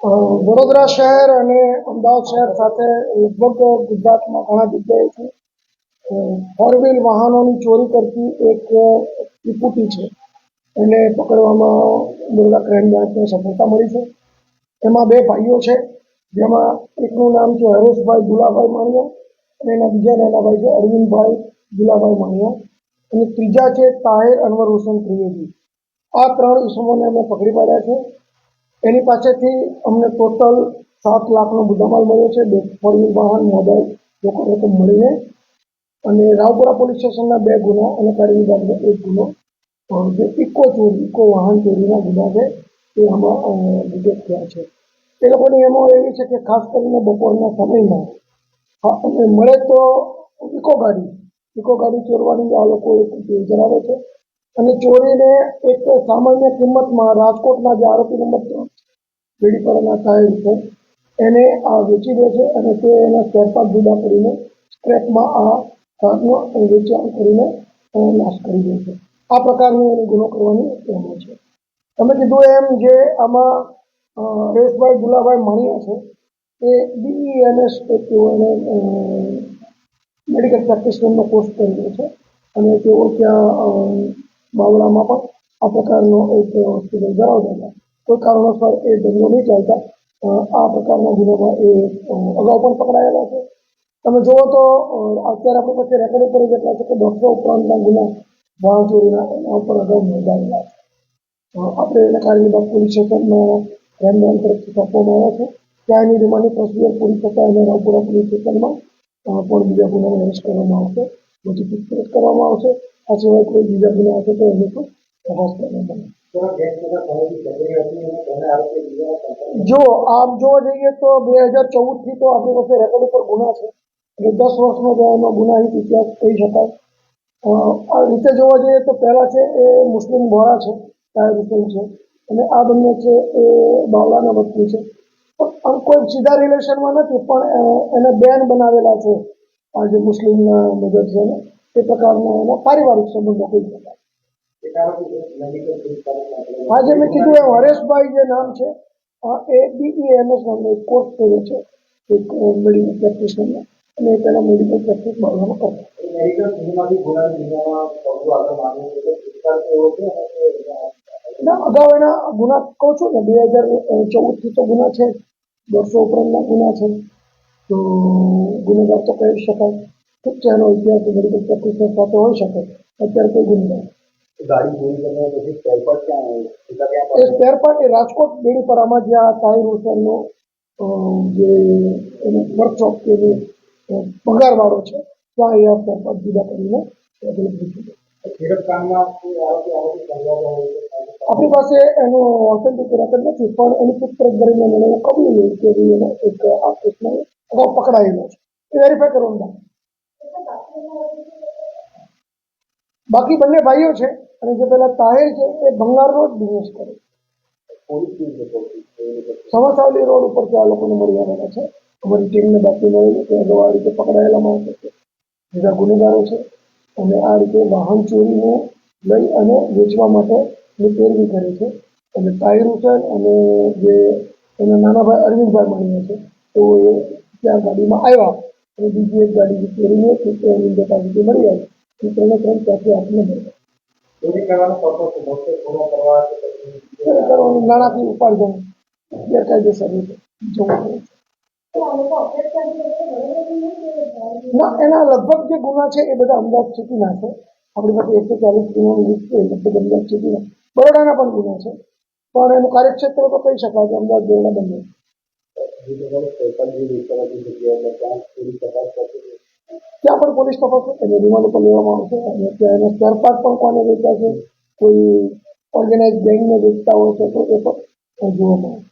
વડોદરા શહેર અને અમદાવાદ શહેર સાથે લગભગ ગુજરાતમાં ઘણા જગ્યાએ છે. ફોર વ્હીલ વાહનોની ચોરી કરતી એક ત્રિપુટી છે. એને પકડવામાં બરોડા ક્રાઇમ બ્રાન્ચને સફળતા મળી છે. એમાં બે ભાઈઓ છે, જેમાં એકનું નામ છે હરેશભાઈ ગુલાભાઈ માણિયા અને એના બીજા નાના ભાઈ છે અરવિંદભાઈ ગુલાભાઈ માણિયા. અને ત્રીજા છે તાહેર અનવર હુસેન ત્રિવેદી. આ ત્રણ ઇસમોને અમે પકડી પાડ્યા છે. એની પાસેથી અમને ટોટલ સાત લાખનો મુદ્દામાલ મળ્યો છે. બે ફોર વાહન, મોબાઈલ લોકો રકમ મળીને. અને રાવપુરા પોલીસ સ્ટેશનના બે ગુના અને કારી વિભાગનો એક ગુનો. જે ઇકો ચોરી, ઇકો વાહન ચોરીના ગુના છે, એ આમાં ડિટેક્ટ થયા છે. એ લોકોની એમો એવી છે કે ખાસ કરીને બપોરના સમયમાં અને મળે તો ઇકો ગાડી ઇકો ગાડી ચોરવાની આ લોકો એક ધરાવે છે. અને ચોરીને એક સામાન્ય કિંમતમાં રાજકોટના જે આરોપી નંબર ત્રણ બેડીપરાના સાહેબ છે. એને આ વેચી દે છે અને તે એના સ્પેરપાર્ટ જુદા કરીને સ્ક્રેપમાં આ કાંકનો વેચાણ કરીને નાશ કરી દે છે. આ પ્રકારનો એને ગુનો કરવાની એમો છે. તમે કીધું એમ જે આમાં રેશભાઈ ગુલાભાઈ માણિયા છે, એ બીઈએમએસ તેઓ એને મેડિકલ પ્રેક્ટિશનરનો કોર્સ કરેલો છે અને તેઓ ત્યાં બાવળામાં પણ આ પ્રકારનો એક હોસ્પિટલ ધરાવતા હતા. કોઈ કારણોસર એ ધંધો નહીં ચાલતા. આ પ્રકારના ગુનામાં એ અગાઉ પણ પકડાયેલા છે. તમે જુઓ તો અત્યારે આપણી પાસે રેકોર્ડ ઉપર એટલા છે કે દોઢસો ઉપરાંતના ગુના વાહન ચોરીના એના ઉપર અગાઉ નોંધાયેલા છે. આપણે એને કારણબાગ પોલીસ સ્ટેશનમાં તરફથી સોંપવામાં આવ્યા છે. ત્યાં એની રિમાન્ડની પ્રોસિજર પૂરી થતાં એને રાવપુરા પોલીસ સ્ટેશનમાં પણ બીજા ગુનામાં અરેસ્ટ કરવામાં આવશે. પૂછપરછ કરવામાં આવશે. આ સિવાય કોઈ બીજા ગુના હશે તો એની પણ તપાસ કરવામાં આવશે જો આમ જોવા જઈએ તો બે હજાર ચૌદથી તો આપણી પાસે રેકોર્ડ ઉપર ગુના છે. એટલે દસ વર્ષનો તો એનો ગુનાહિત ઇતિહાસ કહી શકાય. આ રીતે જોવા જઈએ તો પહેલા છે એ મુસ્લિમ બોરા છે તાહિર હુસેન છે. અને આ બંને છે એ બાવલાના વતની છે. પણ કોઈ સીધા રિલેશનમાં નથી, પણ એને બેન બનાવેલા છે. આ જે મુસ્લિમના મદદ છે ને, એ પ્રકારના એના પારિવારિક સંબંધો કહી શકાય. આજે મેં કીધું એમ હરેશભાઈ જે નામ છે એ બીઈએમએસ નામનો એક કોર્સ કર્યો છે, એક મેડિકલ પ્રેક્ટિશનરનો અને એ પહેલાં મેડિકલ પ્રેક્ટિસ બાળવામાં કરતા ના, અગાઉ એના ગુના કહું છું ને, બે હજાર ચૌદથી તો ગુના છે દોઢસો ઉપરાંતના ગુના છે. તો ગુનેગાર તો કહી શકાય. ઠીક છે એનો ઇતિહાસ મેડિકલ પ્રેક્ટિશનર સાથે હોઈ શકે. અત્યારે કોઈ ગુનેગાર ગાડી ચોરી પછી સ્પેરપાર્ટ ક્યાં એ એ રાજકોટ બેડીપરામાં જ્યાં તાહિર હુસેનનો જે એનો વર્કશોપ કે જે પગારવાળો છે ત્યાં એ આ સ્પેર જુદા કરીને આપણી પાસે એનો ઓથેન્ટિક રેકોર્ડ નથી પણ એની પૂછપરછ દરમિયાન એને એવું કબૂલ્યું નહીં કે ભાઈ એને એક આ કેસમાં અગાઉ પકડાયેલો છે. એ વેરીફાઈ કરવાનું. બાકી બંને ભાઈઓ છે. અને જે પેલા તાહેર છે એ ભંગારનો જ બિઝનેસ કરે સમસાવલી રોડ ઉપર આ લોકોને મળી આવેલા છે. અમારી ટીમને બાકી મળેલી કે આ રીતે પકડાયેલા માણસો છે. બીજા ગુનેગારો છે. અને આ રીતે વાહન ચોરીને લઈ અને વેચવા માટે ની પેરવી કરે છે. અને તાહિર હુસેન અને જે એના નાના ભાઈ અરવિંદભાઈ માણીએ છે તો એ ત્યાં ગાડીમાં આવ્યા અને બીજી એક ગાડી જે તે એની અંદર મળી આવી. ત્રણે ત્રણ ત્યાંથી આપને મળ્યા ચોરી કરવાનો કરવા કે પછી નાણાંથી ઉપાર્જન ગેરકાયદેસર રીતે. જવું પડે છે ના એના લગભગ જે ગુના છે એ બધા અમદાવાદ છૂટી નાખે આપણી પાસે એકસો ચાલીસ લિસ્ટ છે લગભગ અમદાવાદ સિટીના. બરોડાના પણ ગુના છે. પણ એનું કાર્યક્ષેત્ર તો કહી શકાય કે અમદાવાદ બરોડા બંને. ત્યાં પણ પોલીસ તપાસ અને રિમાન્ડ ઉપર લેવામાં આવશે. અને ત્યાં એના સ્પેરપાર્ટ પણ કોને વેચ્યા છે કોઈ ઓર્ગેનાઇઝ ગેંગને વેચતા હોય છે તો એ પણ જોવામાં આવશે